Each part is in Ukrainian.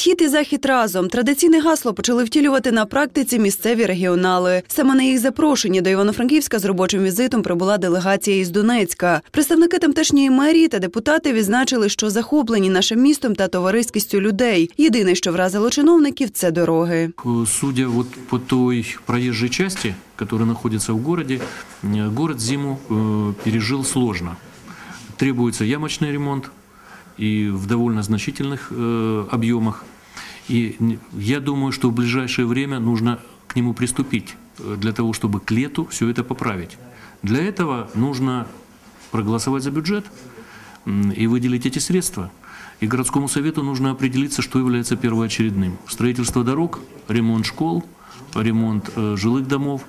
Схід і захід разом традиційне гасло почали втілювати на практиці місцеві регіонали. Саме на їх запрошення до Івано-Франківська з робочим візитом прибула делегація із Донецька. Представники тамтешньої мерії та депутати відзначили, що захоплені нашим містом та товариськістю людей. Єдине, що вразило чиновників, це дороги. Э, Судя вот по той проезжей части, которая находится в городе, э, город зиму э, пережил сложно. Требуется ямочный ремонт И в довольно значительных э, объемах. И я думаю, что в ближайшее время нужно к нему приступить э, для того, чтобы к лету все это поправить. Для этого нужно проголосовать за бюджет и выделить эти средства. И городскому совету нужно определиться, что является первоочередным. Строительство дорог, ремонт школ, ремонт э, жилых домов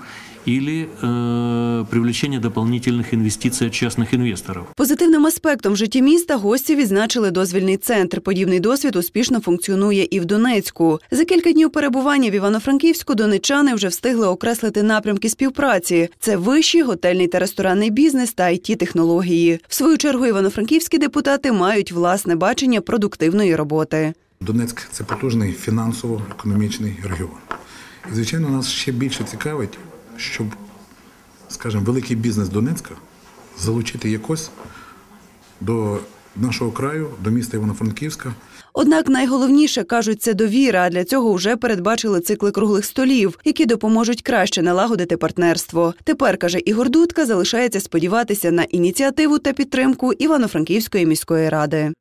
или э, привлечение дополнительных инвестиций от частных инвесторов. Позитивним аспектом в житті міста гості відзначили дозвільний центр. Подібний досвід успішно функціонує і в Донецьку. За кілька днів перебування в Івано-Франківську донечани вже встигли окреслити напрямки співпраці. Це вищий готельний та ресторанний бізнес та it технології. В свою чергу івано-франківські депутати мають власне бачення продуктивної роботи. Донецьк це потужний фінансово-економічний регіон. І, звичайно, нас ще більше цікавить, щоб, скажімо, великий бізнес Донецька залучити якось до нашого краю, до міста Івано-Франківська. Однак найголовніше кажуть, це довіра. А для цього вже передбачили цикли круглих столів, які допоможуть краще налагодити партнерство. Тепер каже Ігор Дудка, залишається сподіватися на ініціативу та підтримку Івано-Франківської міської ради.